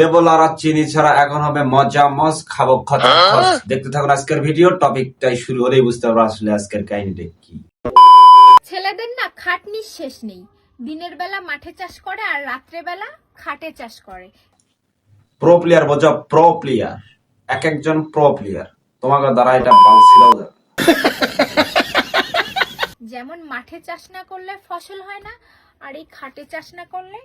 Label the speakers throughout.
Speaker 1: দেবো লারা চিনি ছাড়া এখন হবে মজা মজ খাব দেখতে থাকুন আজকের ভিডিও টপিকটাই শুরু হলেই বুঝতে পারব আসলে আজকের কাহিনীটা কি।
Speaker 2: ছেলেদের না খাটনির শেষ নেই। দিনের বেলা মাঠে চাষ করে আর রাত্রে বেলা খাটে চাষ করে।
Speaker 1: প্রো প্লেয়ার বোঝো প্রো প্লেয়ার এক একজন প্রো প্লেয়ার তোমাকে দ্বারা এটা বালছিলাও যাবে।
Speaker 2: যেমন মাঠে চাষ না করলে ফসল হয় না আর এই খাটে চাষ না করলে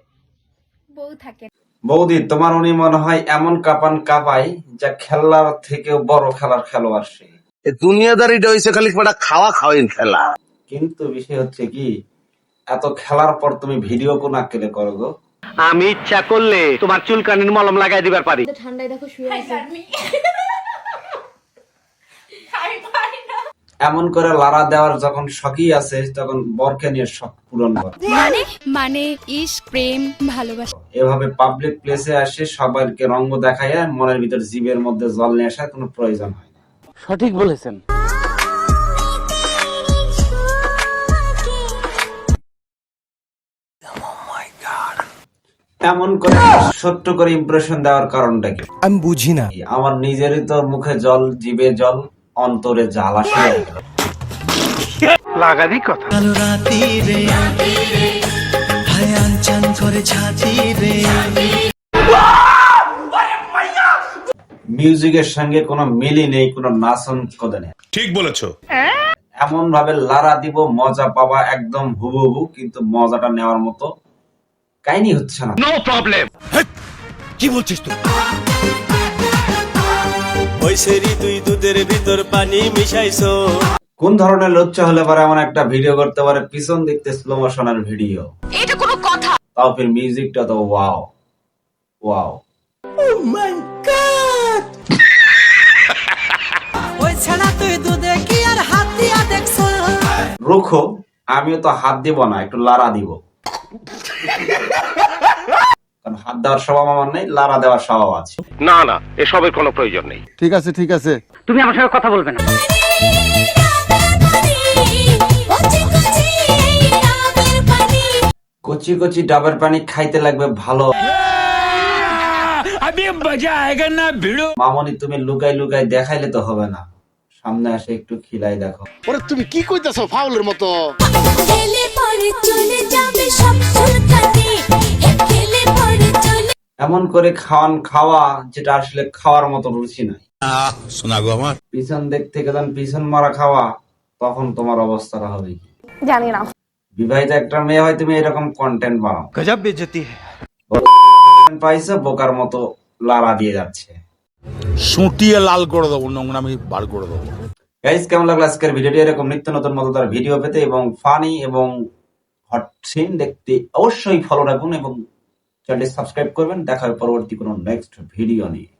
Speaker 2: বউ থাকে না।
Speaker 1: বৌদি তোমার উনি মনে হয় এমন কাপান কাপাই যা খেলার থেকেও বড় খেলার খেলোয়াড় সে।
Speaker 3: এ দুনিয়াদারিটা হইছে খালি কটা খাওয়া খাওয়াইন খেলা।
Speaker 1: কিন্তু বিষয় হচ্ছে কি এত খেলার পর তুমি ভিডিও কোন আকেলে করো গো?
Speaker 4: আমি ইচ্ছা করলে তোমার চুলকানির মলম লাগাই দিবার পারি।
Speaker 1: এমন করে লারা দেওয়ার যখন শখই আছে তখন বরকে নিয়ে শখ পূরণ কর।
Speaker 5: মানে? মানে ইস প্রেম ভালোবাসা।
Speaker 1: এভাবে পাবলিক প্লেসে আসে সবাইকে রঙ্গ দেখাইয়া মনের ভিতর জীবের মধ্যে জল নিয়ে আসার কোনো প্রয়োজন হয় না।
Speaker 4: সঠিক বলেছেন।
Speaker 1: এমন করে সত্য করে ইমপ্রেশন দেওয়ার কারণটা কি?
Speaker 6: আমি বুঝি না।
Speaker 1: আমার নিজেরই তো মুখে জল জিভে জল অন্তরে জ্বালা হয়ে
Speaker 4: কথা।
Speaker 6: কালো রাতি রে হায় আনচান করে ছাতি রে
Speaker 1: মিউজিকের সঙ্গে কোনো মিলই নেই কোনো নাচন কোদে নেই।
Speaker 7: ঠিক বলেছ।
Speaker 1: এমন ভাবে লারা দিব মজা পাবা একদম হুবহু কিন্তু মজাটা নেওয়ার মতো কাহিনী হচ্ছে না।
Speaker 4: নো প্রবলেম
Speaker 6: কি বলছিস তুই?
Speaker 8: ওই সেরি তুই দুধের ভিতর পানি মিশাইছো।
Speaker 1: কোন ধরনের লজ্জা হলে পারে এমন একটা ভিডিও করতে পারে? পিছন দেখতে স্লো মোশনের ভিডিও।
Speaker 5: এটা কোনো কথা।
Speaker 1: তাও ফির মিউজিকটা তো ওয়াও ওয়াও
Speaker 6: ওই ছাড়া তুই দুধে কি আর হাত দিয়া দেখছ?
Speaker 1: রুখো আমিও তো হাত দিব না একটু লারা দিব। কারণ হাত দেওয়ার স্বভাব আমার নেই লারা দেওয়ার স্বভাব আছে।
Speaker 4: না না এসবের কোনো প্রয়োজন নেই।
Speaker 9: ঠিক আছে ঠিক আছে।
Speaker 4: তুমি আমার সঙ্গে কথা বলবে না।
Speaker 1: কচি কচি ডাবের পানি খাইতে লাগবে ভালো। মামনি তুমি লুকাই লুকাই দেখাইলে তো হবে না। সামনে আসে একটু খিলাই দেখো।
Speaker 3: ওরে তুমি কি কইতাছো ফাউলের মতো?
Speaker 1: এমন করে খাওয়ান খাওয়া যেটা আসলে খাওয়ার মতো রুচি নাই।
Speaker 7: শোনা আমার।
Speaker 1: পিছন দিক থেকে যখন পিছন মারা খাওয়া তখন তোমার অবস্থাটা হবে কি?
Speaker 2: জানি না।
Speaker 1: বিবাহিত একটা মেয়ে হয় তুমি এরকম কন্টেন্ট বানাও।
Speaker 6: গজব বেজতি
Speaker 1: পাইছে বোকার মতো লারা দিয়ে যাচ্ছে।
Speaker 7: সুটিয়ে লাল করে দেবো নোংরামি বার করে দেবো।
Speaker 1: গাইজ কেমন লাগল আজকের ভিডিওটি? এরকম নিত্য নতুন মজাদার ভিডিও পেতে এবং ফানি এবং হট সিন দেখতে অবশ্যই ফলো রাখুন এবং চ্যানেলটি সাবস্ক্রাইব করবেন। দেখার পরবর্তী কোনো নেক্সট ভিডিও নিয়ে।